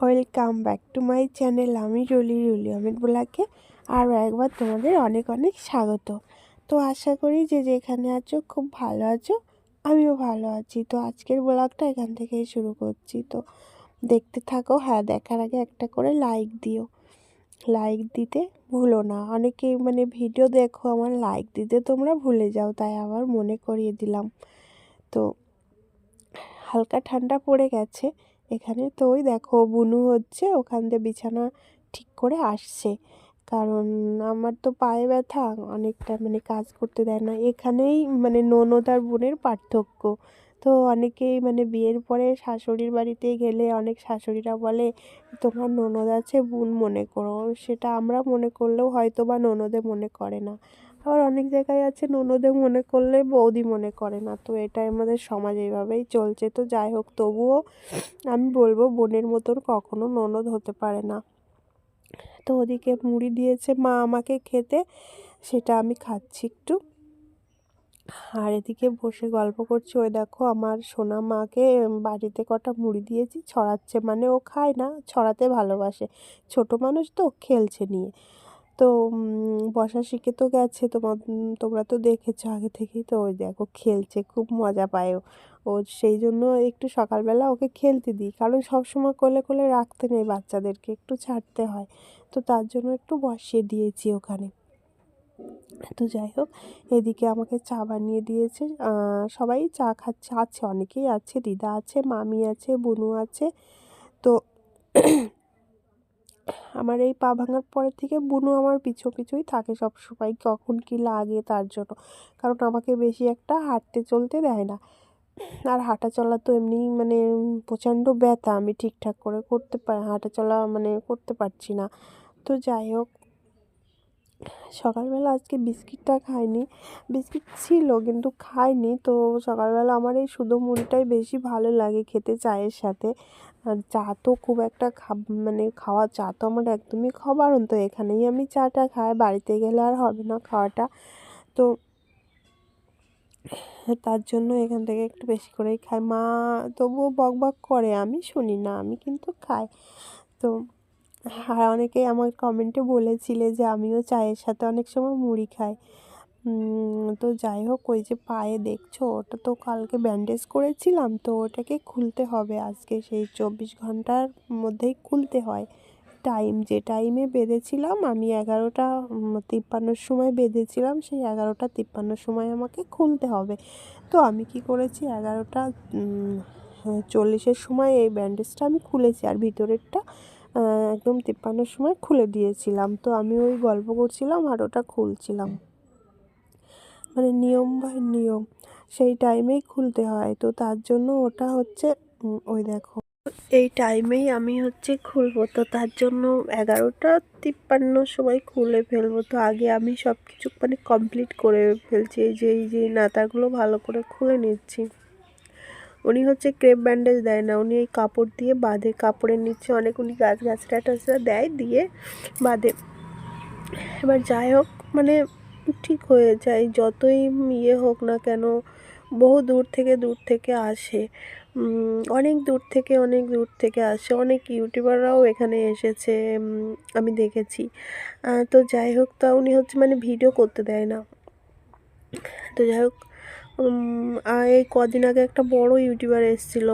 Welcome back to my channel, আমি রুলি রুলি অমিত ব্লাকে আরও একবার তোমাদের অনেক অনেক স্বাগত। তো আশা করি যে যেখানে আছো খুব ভালো আছো, আমিও ভালো আছি। তো আজকের ব্লগটা এখান থেকেই শুরু করছি। তো দেখতে থাকো হ্যাঁ দেখার আগে একটা করে লাইক দিও। লাইক দিতে ভুলো না। অনেকেই মানে ভিডিও দেখো, আমার লাইক দিতে তোমরা ভুলে যাও, তাই আবার মনে করিয়ে দিলাম। তো হালকা ঠান্ডা পড়ে গেছে। এখানে তো ওই দেখো বুনু হচ্ছে, ওখান দিয়ে বিছানা ঠিক করে আসছে। কারণ আমার তো পায়ে ব্যথা, অনেকটা মানে কাজ করতে দেয় না। এখানেই মানে ননদ আর বোনের পার্থক্য। তো অনেকেই মানে বিয়ের পরে শাশুড়ির বাড়িতে গেলে অনেক শাশুড়িরা বলে, তোমার ননদ আছে বোন মনে করো। সেটা আমরা মনে করলেও হয়তো বা ননদে মনে করে না। আবার অনেক জায়গায় আছে ননদে মনে করলে বৌদি মনে করে না। তো এটাই আমাদের সমাজ এইভাবেই চলছে। তো যাই হোক, তবুও আমি বলব বোনের মতন কখনো ননদ হতে পারে না। তো ওদিকে মুড়ি দিয়েছে মা আমাকে খেতে, সেটা আমি খাচ্ছি একটু। আর এদিকে বসে গল্প করছি, ওই দেখো আমার সোনা মাকে বাড়িতে কটা মুড়ি দিয়েছি, ছড়াচ্ছে। মানে ও খায় না, ছড়াতে ভালোবাসে। ছোট মানুষ তো, খেলছে নিয়ে। তো বসা শিখে তো গেছে তোমার তোমরা তো দেখেছ আগে থেকেই তো, ওই দেখো খেলছে, খুব মজা পায় ও। সেই জন্য একটু সকালবেলা ওকে খেলতে দিই, কারণ সবসময় কোলে কোলে রাখতে নেই বাচ্চাদেরকে, একটু ছাড়তে হয়। তো তার জন্য একটু বসিয়ে দিয়েছি ওখানে। তো যাই হোক, এদিকে আমাকে চা বানিয়ে দিয়েছে সবাই চা খাচ্ছে, আছে, অনেকেই আছে, দিদা আছে, মামি আছে, বুনু আছে। তো আমার এই পা ভাঙার পরের থেকে বুনু আমার পিছু পিছুই থাকে সব সময় কখন কী লাগে তার জন্য। কারণ আমাকে বেশি একটা হাঁটতে চলতে দেয় না। আর হাঁটা চলা তো এমনি মানে প্রচণ্ড ব্যথা, আমি ঠিকঠাক করে করতে হাঁটা চলা মানে করতে পারছি না। তো যাই হোক, সকালবেলা আজকে বিস্কিটটা খাইনি। বিস্কিট ছিল কিন্তু খাইনি, তো সকালবেলা আমার এই শুধু মুড়িটাই বেশি ভালো লাগে খেতে, চায়ের সাথে। আর চা তো খুব একটা খাব মানে খাওয়া চা তো আমার একদমই খাওয়া বারণ তো এখানেই আমি চাটা খাই, বাড়িতে গেলে আর হবে না খাওয়াটা। তো তার জন্য এখান থেকে একটু বেশি করেই খাই। মা তবুও বক বক করে, আমি শুনি না, আমি কিন্তু খাই। তো আর অনেকেই আমার কমেন্টে বলেছিলে যে আমিও চায়ের সাথে অনেক সময় মুড়ি খাই। তো যাই হোক, ওই যে পায়ে দেখছ, ওটা তো কালকে ব্যান্ডেজ করেছিলাম, তো ওটাকে খুলতে হবে আজকে। সেই চব্বিশ ঘণ্টার মধ্যেই খুলতে হয়। টাইম যে টাইমে বেঁধেছিলাম, আমি এগারোটা তিপ্পান্নর সময় বেঁধেছিলাম, সেই এগারোটা, তিপ্পান্নর সময় আমাকে খুলতে হবে। তো আমি কি করেছি, এগারোটা চল্লিশের সময় এই ব্যান্ডেজটা আমি খুলেছি, আর ভিতরেরটা একদম তিপ্পান্নর সময় খুলে দিয়েছিলাম। তো আমি ওই গল্প করছিলাম আর ওটা খুলছিলাম। মানে নিয়ম বা নিয়ম, সেই টাইমেই খুলতে হয়। তো তার জন্য ওটা হচ্ছে ওই দেখো। এই টাইমেই আমি হচ্ছে খুলবো। তো তার জন্য এগারোটা তিপ্পান্ন সময় খুলে ফেলব। তো আগে আমি সব কিছু মানে কমপ্লিট করে ফেলছি। এই যে এই যে নাতাগুলো ভালো করে খুলে নিচ্ছি। উনি হচ্ছে ক্রেপ ব্যান্ডেজ দেয় না। উনি এই কাপড় দিয়ে বাঁধে। কাপড়ের নিচে অনেক উনি গাছ গাছটা টাছরা দেয়, দিয়ে বাঁধে। এবার যাই হোক মানে ঠিক হয়ে যায়, যতই ইয়ে হোক না কেন, বহু দূর থেকে দূর থেকে আসে। অনেক দূর থেকে, অনেক দূর থেকে আসে। অনেক ইউটিউবাররাও এখানে এসেছে আমি দেখেছি। তো যাই হোক, তা উনি হচ্ছে মানে ভিডিও করতে দেয় না। তো যাই হোক এই কদিন আগে একটা বড় ইউটিউবার এসেছিল।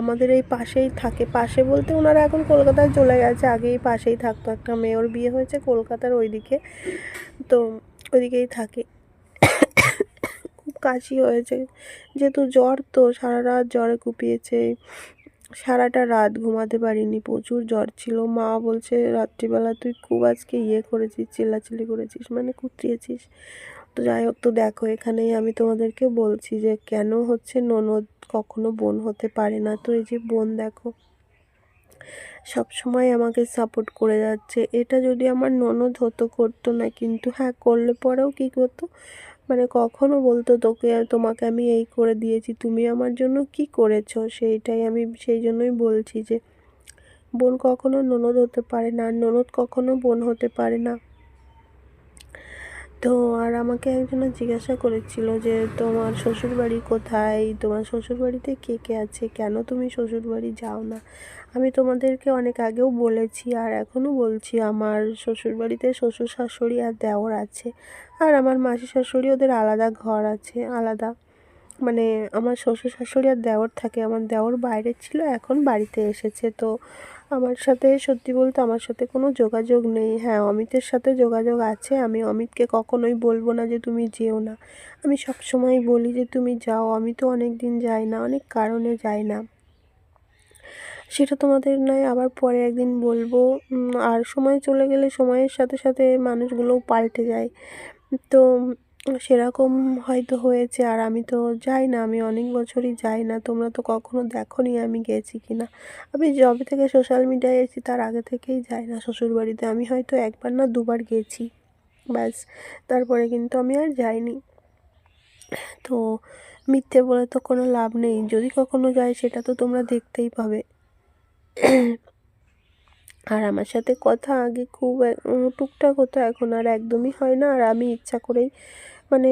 আমাদের এই পাশেই থাকে। পাশে বলতে ওনারা এখন কলকাতায় চলে গেছে। আগেই পাশেই থাকতো। একটা মেয়র বিয়ে হয়েছে কলকাতার ওইদিকে। তো ওইদিকেই থাকে। খুব কাশি হয়েছে। যেহেতু জ্বর তো, সারা রাত জ্বরে কুপিয়েছে। সারাটা রাত ঘুমাতে পারিনি, প্রচুর জ্বর ছিল। মা বলছে, রাত্রিবেলা তুই খুব আজকে ইয়ে করেছিস, চিল্লাচিল্লি করেছিস মানে কুতিয়েছিস তো যাই হোক, তো দেখো, এখানেই আমি তোমাদেরকে বলছি যে কেন হচ্ছে ননদ কখনো বোন হতে পারে না। তো এই যে বোন দেখো সব সময় আমাকে সাপোর্ট করে যাচ্ছে। এটা যদি আমার ননদ হতো, করতো না, কিন্তু হ্যাঁ করলে পরেও কী করতো? মানে কখনো বলতো, তোকে, তোমাকে আমি এই করে দিয়েছি, তুমি আমার জন্য কি করেছ? সেইটাই আমি সেই জন্যই বলছি যে, বোন কখনো ননদ হতে পারে না ননদ কখনো বোন হতে পারে না। তো আর আমাকে একজনে জিজ্ঞাসা করেছিল যে, তোমার শ্বশুরবাড়ি কোথায়? তোমার শ্বশুরবাড়িতে কে কে আছে? কেন তুমি শ্বশুরবাড়ি যাও না? আমি তোমাদেরকে অনেক আগেও বলেছি আর এখনও বলছি, আমার শ্বশুরবাড়িতে শ্বশুর শাশুড়ি আর দেওর আছে আর আমার মাসি শাশুড়ি ওদের আলাদা ঘর আছে, আলাদা। মানে আমার শ্বশুর শাশুড়ি আর দেওর থাকে, আমার দেওর বাইরে ছিল, এখন বাড়িতে এসেছে। তো আমার সাথে, সত্যি বলতে আমার সাথে কোনো যোগাযোগ নেই। হ্যাঁ অমিতের সাথে যোগাযোগ আছে। আমি অমিতকে কখনোই বলব না যে তুমি যেও না। আমি সব সময় বলি যে তুমি যাও। আমি তো অনেক দিন যাই না, অনেক কারণে যাই না। সেটা তোমাদের নয়, আবার পরে একদিন বলব। আর সময় চলে গেলে সময়ের সাথে সাথে মানুষগুলোও পাল্টে যায়। তো সেরকম হয়তো হয়েছে আর আমি তো যাই না, আমি অনেক বছরই যাই না, তোমরা তো কখনো দেখো নি আমি গেছি কি না। আমি যবে থেকে সোশ্যাল মিডিয়ায় এসেছি, তার আগে থেকেই যাই না শ্বশুরবাড়িতে, আমি হয়তো একবার না দুবার গেছি, ব্যাস। তারপরে কিন্তু আমি আর যাইনি। তো মিথ্যে বলে তো কোনো লাভ নেই, যদি কখনো যাই সেটা তো তোমরা দেখতেই পাবে। আর আমার সাথে কথা আগে খুব টুকটাক হতো, এখন আর একদমই হয় না, আর আমি ইচ্ছা করেই মানে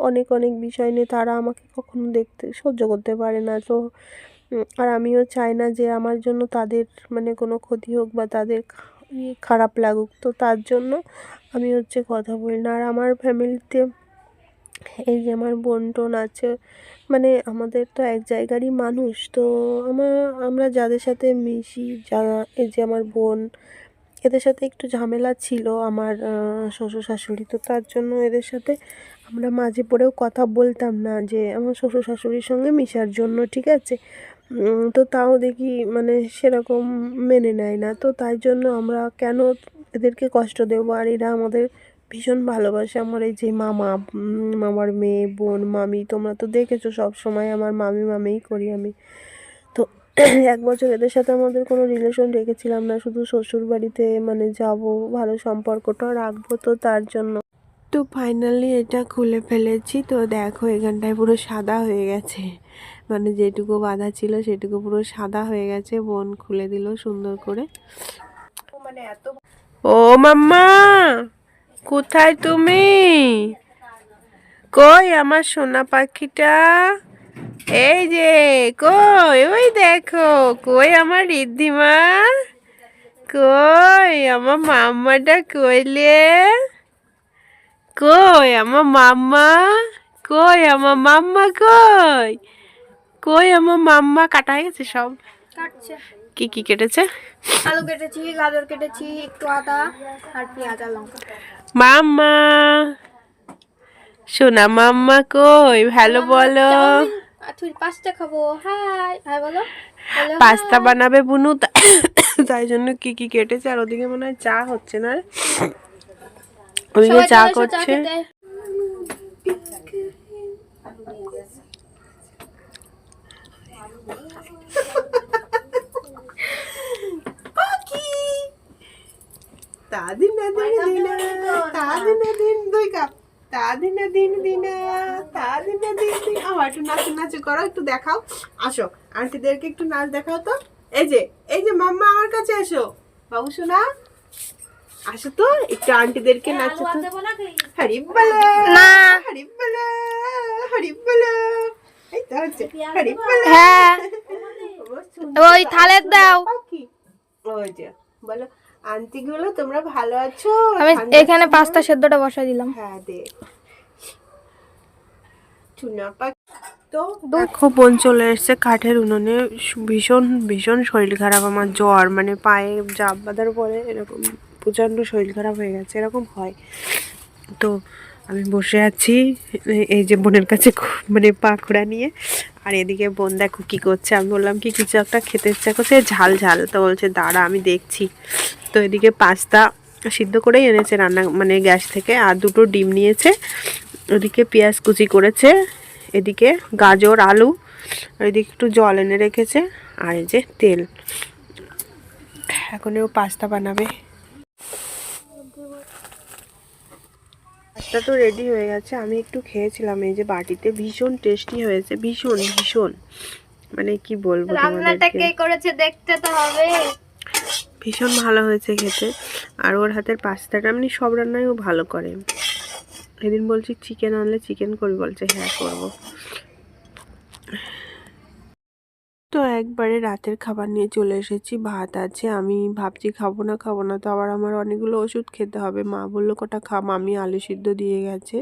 অনেক অনেক বিষয় নিয়ে তারা আমাকে কখনো দেখতে সহ্য করতে পারে না। তো আর আমিও চাই না যে আমার জন্য তাদের মানে কোনো ক্ষতি হোক বা তাদের খারাপ লাগুক। তো তার জন্য আমি হচ্ছে কথা বলি না। আর আমার ফ্যামিলিতে এই যে আমার বোন টোন আছে মানে আমাদের তো এক জায়গারই মানুষ। তো আমার আমরা যাদের সাথে মিশি, যারা, এই যে আমার বোন এদের সাথে একটু ঝামেলা ছিল আমার শ্বশুর শাশুড়ি। তো তার জন্য এদের সাথে আমরা মাঝে পড়েও কথা বলতাম না যে আমার শ্বশুর শাশুড়ির সঙ্গে মিশার জন্য, ঠিক আছে? তো তাও দেখি মানে সেরকম মেনে নেয় না। তো তাই জন্য আমরা কেন এদেরকে কষ্ট দেবো? আর এরা আমাদের ভীষণ ভালোবাসে। আমার এই যে মামা মামার মেয়ে, বোন, মামি, তোমরা তো দেখেছ সব সময় আমার মামি মামিই করি আমি। এক বছর এদের সাথে আমাদের কোনো রিলেশন রেখেছিলাম না। শুধু শ্বশুর বাড়িতে মানে যাব, ভালো সম্পর্কটা রাখব তো তার জন্য। তো ফাইনালি এটা খুলে ফেলেছি। তো দেখো, এখানটায় পুরো সাদা হয়ে গেছে। মানে যেটুকু বাঁধা ছিল সেটুকু পুরো সাদা হয়ে গেছে। বোন খুলে দিল সুন্দর করে। ও মাম্মা, কোথায় তুমি? কই আমার সোনা পাখিটা? এই যে কই? ওই দেখো কই আমার রিদ্ধিমা? কই? আমার মাম্মাটা কইলে? কই আমার মাম্মা? কই আমার মাম্মা কই? কই আমার মাম্মা? কাটা হয়ে গেছে সব। কি কি কেটেছে? আলু কেটেছি গাজর কেটেছি একটু আদা আর পেঁয়াজ আর লঙ্কা। মাম্মা সোনা মাম্মা কই? ভালো বলো। আর তুই পাস্তা খাব। হাই। হাই বলো। পাস্তা বানাবে বুনু তা- তাই জন্য কি কি কেটেছে আর ওদিকে মনে হয় চা হচ্ছে না। ওদিকে চা করছে। পাখি। তাদিনা দিন দিনা তাদিনা দিন দুই কাপ। তাদিনা দিন দিনা তাদিনা দিন দিন। আমার একটু নাচু নাচু করো একটু দেখাও। আসো আন্টিদেরকে একটু নাচ দেখাও তো। এই যে এই যে মাম্মা আমার কাছে এসো। বাবু শোনা আসো তো একটু আন্টিদেরকে নাচো তো। হরিব বলো না। হরিব বলো হরিব এই তো হচ্ছে হরিব বলো হ্যাঁ। ওই থালের দাও। ওই যে বলো। আন্টি গুলো তোমরা ভালো আছো? আমি এখানে পাস্তা সেদ্ধটা বসাই দিলাম। হ্যাঁ দে। চুনা তো দেখো বোন চলে এসছে কাঠের উনুনে ভীষণ ভীষণ শরীর খারাপ আমার জ্বর মানে পায়ে জাপ বাঁধার পরে এরকম প্রচণ্ড শরীর খারাপ হয়ে গেছে এরকম হয়। তো আমি বসে আছি এই যে বোনের কাছে খু- মানে পাখোড়া নিয়ে আর এদিকে বোন দেখো কী করছে আমি বললাম কি কিছু একটা খেতে ইচ্ছা করছে? ঝাল ঝাল। তো বলছে দাঁড়া আমি দেখছি। তো এদিকে পাস্তা সিদ্ধ করেই এনেছে রান্না মানে গ্যাস থেকে, আর দুটো ডিম নিয়েছে। ওদিকে পেঁয়াজ কুচি করেছে, এদিকে গাজর, আলু আর এদিকে একটু জল এনে রেখেছে, আর এই যে তেল। এখন ও পাস্তা বানাবে। পাস্তা তো রেডি হয়ে গেছে, আমি একটু খেয়েছিলাম, এই যে বাটিতে। ভীষণ টেস্টি হয়েছে, ভীষণ ভীষণ। মানে কি বলব রান্নাটা কে করেছে দেখতে তো হবে। ভীষণ ভালো হয়েছে খেতে। আর ওর হাতের পাস্তাটা এমনি সব রান্নাই ও ভালো করে। এদিন বলছি চিকেন আনলে চিকেন করবি বলছে হ্যাঁ করব। তো একবারে রাতের খাবার নিয়ে চলে এসেছি। ভাত আছে, আমি ভাবছি খাব না খাব না। তো আবার আমার অনেকগুলো ওষুধ খেতে হবে। মা বলল, কটা খা মামি আলু সিদ্ধ দিয়ে গেছে।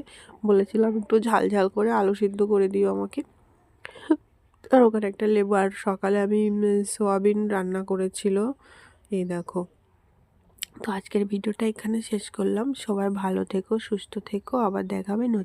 বলেছিলাম, একটু ঝাল ঝাল করে আলু সিদ্ধ করে দিও আমাকে। আর ওখানে একটা লেবু, আর সকালে আমি সোয়াবিন রান্না করেছিল। এই দেখো। তো আজকের ভিডিওটা এখানে শেষ করলাম। সবাই ভালো থেকো, সুস্থ থেকো। আবার দেখাবে নতুন